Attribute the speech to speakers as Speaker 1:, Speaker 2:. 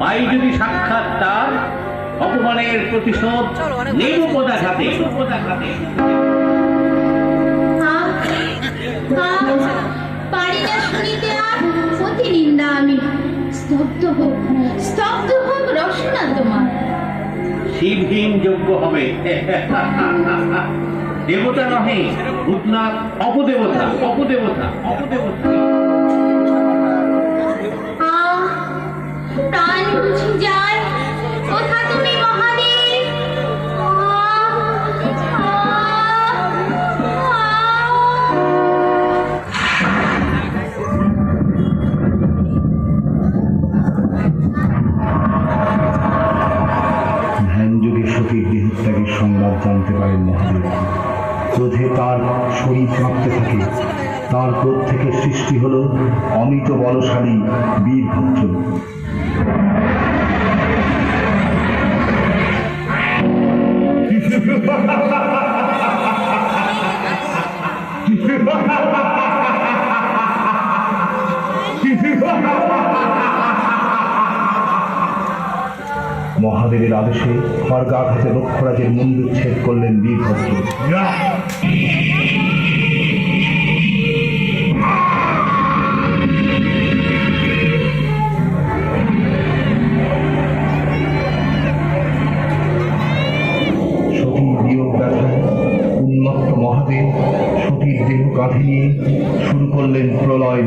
Speaker 1: পাই যদি সাক্ষাৎ তার অপমানের প্রতিশোধ নেব পদাঘাতে পদাঘাতে
Speaker 2: আহ, আহ, পারি না শুনিতে আর অতি নিন্দা আমি। স্তব্ধ হোক স্তব্ধ হোক রসনা তোমার।
Speaker 1: শিবহীন যোগ্য হবে। দেবতা নহে ভূতনাথ অপদেবতা অপদেবতা অপদেবতা।
Speaker 3: দেহত্যাগের সংবাদ জানতে পারেন মহাদেব। ক্রোধে তার শরীর কাঁপতে থাকে। তার ক্রোধ থেকে সৃষ্টি হল অমিত বলশালী বীরভদ্র মহাদেবের আদেশে খড়গাঘাতে লক্ষ্যরাজের মন্দির ছেদ করলেন বীরভদ্র উন্মত্ত মহাদেব দেহ শুরু করলেন প্রলয়